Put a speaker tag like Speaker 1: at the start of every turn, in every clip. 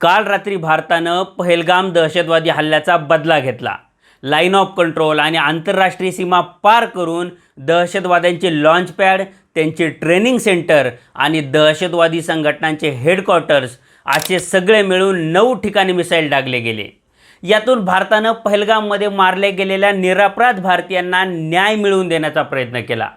Speaker 1: काल रात्री भारतानं पहलगाम दहशतवादी हल्ल्याचा बदला घेतला. लाईन ऑफ कंट्रोल आणि आंतरराष्ट्रीय सीमा पार करून दहशतवाद्यांचे लॉन्च पॅड त्यांचे ट्रेनिंग सेंटर आणि दहशतवादी संघटनांचे हेडक्वार्टर्स असे सगळे मिळून नऊ ठिकाणी मिसाईल डागले गेले. यातून भारतानं पहलगाममध्ये मारले गेलेल्या निरापराध भारतीयांना न्याय मिळवून देण्याचा प्रयत्न केला.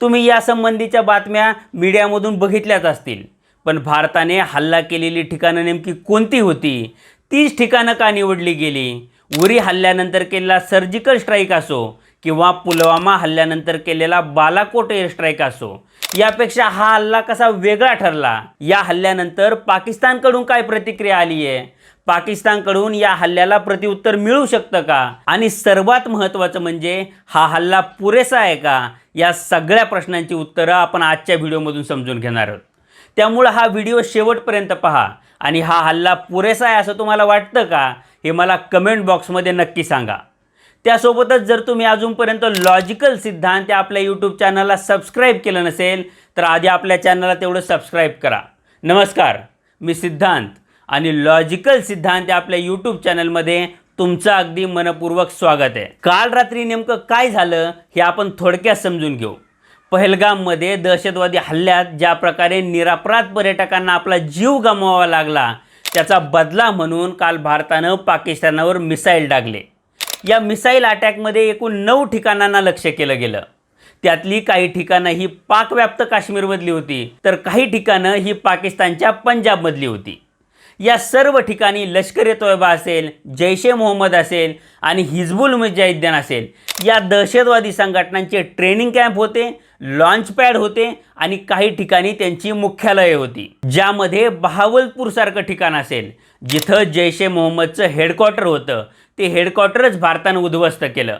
Speaker 1: तुम्ही यासंबंधीच्या बातम्या मीडियामधून बघितल्याच असतील. पण भारताने हल्ला केलेली ठिकाणं नेमकी कोणती होती? तीच ठिकाणं का निवडली गेली? उरी हल्ल्यानंतर केलेला सर्जिकल स्ट्राईक असो किंवा पुलवामा हल्ल्यानंतर केलेला बालाकोट एअर स्ट्राईक असो यापेक्षा हा हल्ला कसा वेगळा ठरला? या हल्ल्यानंतर पाकिस्तानकडून काय प्रतिक्रिया आली आहे पाकिस्तानकडून या हल्ल्याला प्रतिउत्तर मिळू शकतं का? आणि सर्वात महत्त्वाचं म्हणजे हा हल्ला पुरेसा आहे का? या सगळ्या प्रश्नांची उत्तरं आपण आजच्या व्हिडिओमधून समजून घेणार आहोत. त्यामुळं हा व्हिडिओ शेवटपर्यंत पहा. आणि हा हल्ला पुरेसा आहे असं तुम्हाला वाटतं का? हे मला कमेंट बॉक्समध्ये नक्की सांगा. त्यासोबतच जर तुम्ही अजूनपर्यंत लॉजिकल सिद्धांत या आपल्या यूट्यूब चॅनलला सबस्क्राईब केलं नसेल तर आधी आपल्या चॅनलला तेवढं सबस्क्राईब करा. नमस्कार मी सिद्धांत. आणि लॉजिकल सिद्धांत या आपल्या यूट्यूब चॅनलमध्ये तुमचं अगदी मनपूर्वक स्वागत आहे. काल रात्री नेमकं काय झालं हे आपण थोडक्यात समजून घेऊ. पहलगाममध्ये दहशतवादी हल्ल्यात ज्या प्रकारे निरापराध पर्यटकांना आपला जीव गमवावा लागला त्याचा बदला म्हणून काल भारतानं पाकिस्तानावर मिसाईल डागले. या मिसाईल अटॅकमध्ये एकूण नऊ ठिकाणांना लक्ष केलं गेलं. त्यातली काही ठिकाणं ही पाकव्याप्त काश्मीरमधली होती तर काही ठिकाणं ही पाकिस्तानच्या पंजाबमधली होती. या सर्व ठिकाणी लष्कर ए तोयबा असेल जैश ए मोहम्मद असेल आणि हिजबुल मुजाहिद्दीन असेल. या दहशतवादी संघटनांचे ट्रेनिंग कॅम्प होते लॉन्च पॅड होते आणि काही ठिकाणी त्यांची मुख्यालये होती. ज्यामध्ये बहावलपूरसारखं ठिकाण असेल जिथं जैश ए मोहम्मदचं हेडक्वार्टर होतं. ते हेडक्वार्टरच भारतानं उद्ध्वस्त केलं.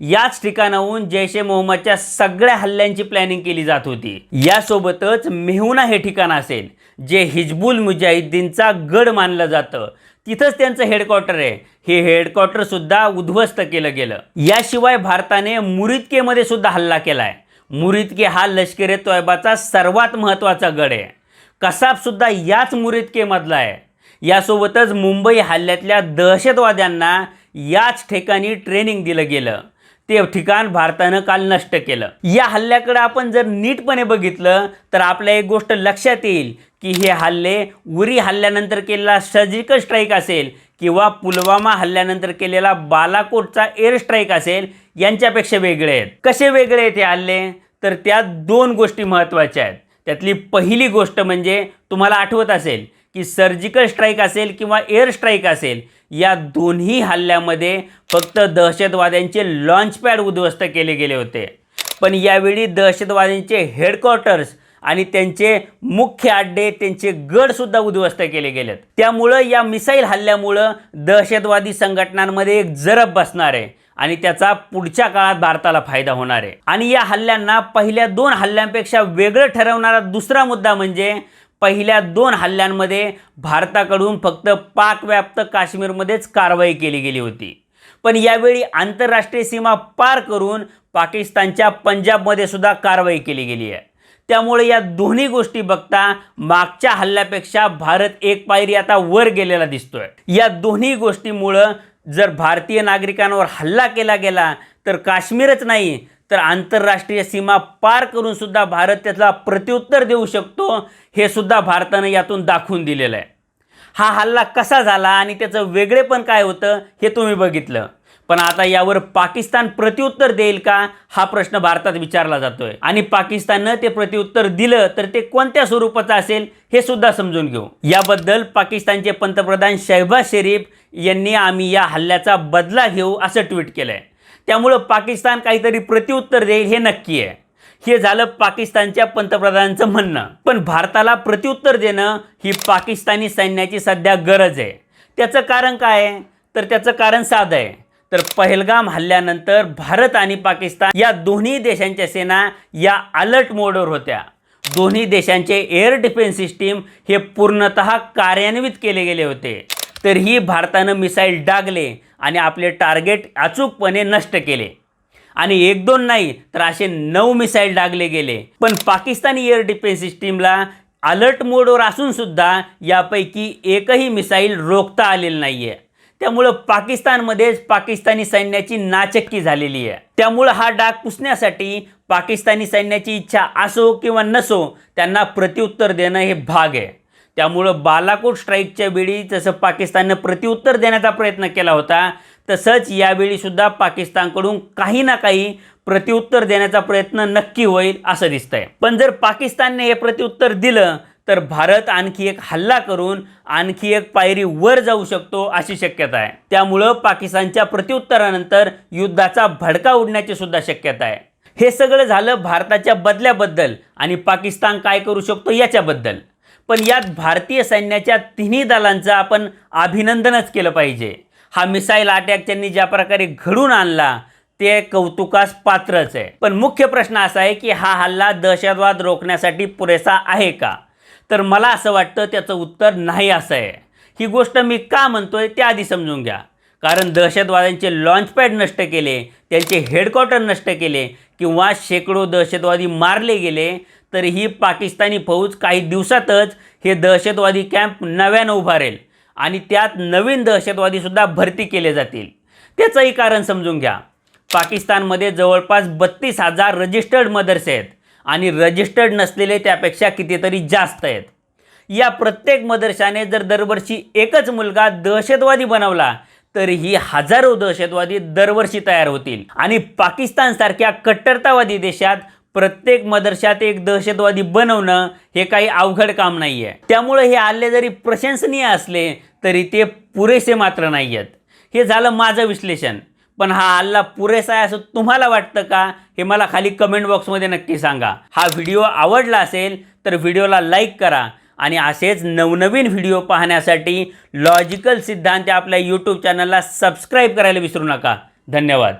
Speaker 1: याच ठिकाणाहून जैश ए मोहम्मदच्या सगळ्या हल्ल्यांची प्लॅनिंग केली जात होती. यासोबतच मेहुना हे ठिकाण असेल जे हिजबुल मुजाहिद्दीनचा गड मानलं जातं तिथंच त्यांचं हेडक्वार्टर आहे. हे हेडक्वार्टरसुद्धा उद्ध्वस्त केलं गेलं. याशिवाय भारताने मुरिदकेमध्ये सुद्धा हल्ला केला आहे मुरिदके हा लष्कर ए तोयबाचा सर्वात महत्त्वाचा गड आहे. कसाब सुद्धा याच मुरिदकेमधला आहे. यासोबतच मुंबई हल्ल्यातल्या दहशतवाद्यांना याच ठिकाणी ट्रेनिंग दिलं गेलं. ते ठिकाण भारतानं काल नष्ट केलं. या हल्ल्याकडे आपण जर नीटपणे बघितलं तर आपल्या एक गोष्ट लक्षात येईल की हे हल्ले उरी हल्ल्यानंतर केलेला सर्जिकल स्ट्राईक असेल किंवा पुलवामा हल्ल्यानंतर केलेला बालाकोटचा एअर स्ट्राईक असेल यांच्यापेक्षा वेगळे आहेत. कसे वेगळे आहेत हे हल्ले? तर त्यात दोन गोष्टी महत्त्वाच्या आहेत. त्यातली पहिली गोष्ट म्हणजे तुम्हाला आठवत असेल की सर्जिकल स्ट्राईक असेल किंवा एअर स्ट्राईक असेल या दोन्ही हल्ल्यामध्ये फक्त दहशतवाद्यांचे लॉन्चपॅड उद्ध्वस्त केले गेले होते. पण यावेळी दहशतवाद्यांचे हेडक्वार्टर्स आणि त्यांचे मुख्य अड्डे त्यांचे गडसुद्धा उद्ध्वस्त केले गेलेत. त्यामुळं या मिसाईल हल्ल्यामुळं दहशतवादी संघटनांमध्ये एक जरब बसणार आहे आणि त्याचा पुढच्या काळात भारताला फायदा होणार आहे. आणि या हल्ल्यांना पहिल्या दोन हल्ल्यांपेक्षा वेगळं ठरवणारा दुसरा मुद्दा म्हणजे पहिल्या दोन हल्ल्यांमध्ये भारताकडून फक्त पाकव्याप्त काश्मीरमध्येच कारवाई केली गेली होती. पण यावेळी आंतरराष्ट्रीय सीमा पार करून पाकिस्तानच्या पंजाबमध्ये सुद्धा कारवाई केली गेली आहे. त्यामुळे या दोन्ही गोष्टी बघता मागच्या हल्ल्यापेक्षा भारत एक पायरी आता वर गेलेला दिसतोय. या दोन्ही गोष्टीमुळं जर भारतीय नागरिकांवर हल्ला केला गेला तर काश्मीरच नाही तर आंतरराष्ट्रीय सीमा पार करून सुद्धा भारत त्याला प्रत्युत्तर देऊ शकतो हे सुद्धा भारतानं यातून दाखवून दिलेलं आहे. हा हल्ला कसा झाला आणि त्याचं वेगळेपण काय होतं हे तुम्ही बघितलं. पण आता यावर पाकिस्तान प्रत्युत्तर देईल का हा प्रश्न भारतात विचारला जातोय. आणि पाकिस्ताननं ते प्रत्युत्तर दिलं तर ते कोणत्या स्वरूपाचं असेल हे सुद्धा समजून घेऊ. याबद्दल पाकिस्तानचे पंतप्रधान शहबाज शरीफ यांनी आम्ही या हल्ल्याचा बदला घेऊ असं ट्विट केलंय. त्यामुळं पाकिस्तान काहीतरी प्रत्युत्तर देईल हे नक्की आहे. हे झालं पाकिस्तानच्या पंतप्रधानांचं म्हणणं. पण भारताला प्रत्युत्तर देणं ही पाकिस्तानी सैन्याची सध्या गरज आहे. त्याचं कारण काय आहे? तर त्याचं कारण साधं आहे. तर पहलगाम हल्ल्यानंतर भारत आणि पाकिस्तान या दोन्ही देशांच्या सेना या अलर्ट मोडवर होत्या. दोन्ही देशांचे एअर डिफेन्स सिस्टीम हे पूर्णतः कार्यान्वित केले गेले होते. तरीही भारतानं मिसाईल डागले आणि आपले टार्गेट अचूकपणे नष्ट केले. आणि एक दोन नाही तर असे नऊ मिसाईल डागले गेले. पण पाकिस्तानी एअर डिफेन्स सिस्टीमला अलर्ट मोडवर असून सुद्धा यापैकी एकही मिसाईल रोखता आलेलं नाही आहे त्यामुळं पाकिस्तानमध्येच पाकिस्तानी सैन्याची नाचक्की झालेली आहे. त्यामुळं हा डाग पुसण्यासाठी पाकिस्तानी सैन्याची इच्छा असो किंवा नसो त्यांना प्रत्युत्तर देणं हे भाग आहे. त्यामुळं बालाकोट स्ट्राईकच्या वेळी जसं पाकिस्ताननं प्रत्युत्तर देण्याचा प्रयत्न केला होता तसंच यावेळी सुद्धा पाकिस्तानकडून काही ना काही प्रत्युत्तर देण्याचा प्रयत्न नक्की होईल असं दिसतंय. पण जर पाकिस्तानने हे प्रत्युत्तर दिलं तर भारत आणखी एक हल्ला करून आणखी एक पायरी वर जाऊ शकतो अशी शक्यता आहे. त्यामुळं पाकिस्तानच्या प्रत्युत्तरानंतर युद्धाचा भडका उडण्याची सुद्धा शक्यता आहे. हे सगळं झालं भारताच्या बदल्याबद्दल आणि पाकिस्तान काय करू शकतो याच्याबद्दल. पण यात भारतीय सैन्याच्या तिन्ही दलांचं आपण अभिनंदनच केलं पाहिजे. हा मिसाईल अटॅक त्यांनी ज्या प्रकारे घडून आणला ते कौतुकास पात्रच आहे. पण मुख्य प्रश्न असा आहे की हा हल्ला दहशतवाद रोखण्यासाठी पुरेसा आहे का? तर मला असं वाटतं त्याचं उत्तर नाही असं आहे. ही गोष्ट मी का म्हणतोय ते आधी समजून घ्या. कारण दहशतवाद्यांचे लॉन्चपॅड नष्ट केले त्यांचे हेडक्वार्टर नष्ट केले किंवा शेकडो दहशतवादी मारले गेले तरीही पाकिस्तानी फौज काही दिवसातच हे दहशतवादी कॅम्प नव्यानं उभारेल आणि त्यात नवीन दहशतवादीसुद्धा भरती केले जातील. त्याचंही कारण समजून घ्या. पाकिस्तानमध्ये जवळपास बत्तीस हजार रजिस्टर्ड मदर्स आहेत आणि रजिस्टर्ड नसलेले त्यापेक्षा कितीतरी जास्त आहेत. या प्रत्येक मदरशाने जर दरवर्षी एकच मुलगा दहशतवादी बनवला तर ही हजारो दहशतवादी दरवर्षी तयार होतील. आणि पाकिस्तानसारख्या कट्टरतावादी देशात प्रत्येक मदरशात एक दहशतवादी बनवणं हे काही अवघड काम नाही आहे त्यामुळे हे आले जरी प्रशंसनीय असले तरी ते पुरेसे मात्र नाही आहेत हे झालं माझं विश्लेषण. पण हा हल्ला पुरेसा आहे असं तुम्हाला वाटतं का? हे मला खाली कमेंट बॉक्समध्ये नक्की सांगा. हा व्हिडिओ आवडला असेल तर व्हिडिओला लाईक करा आणि असेच नवनवीन व्हिडिओ पाहण्यासाठी लॉजिकल सिद्धांत आपल्या यूट्यूब चॅनलला सबस्क्राईब करायला विसरू नका. धन्यवाद.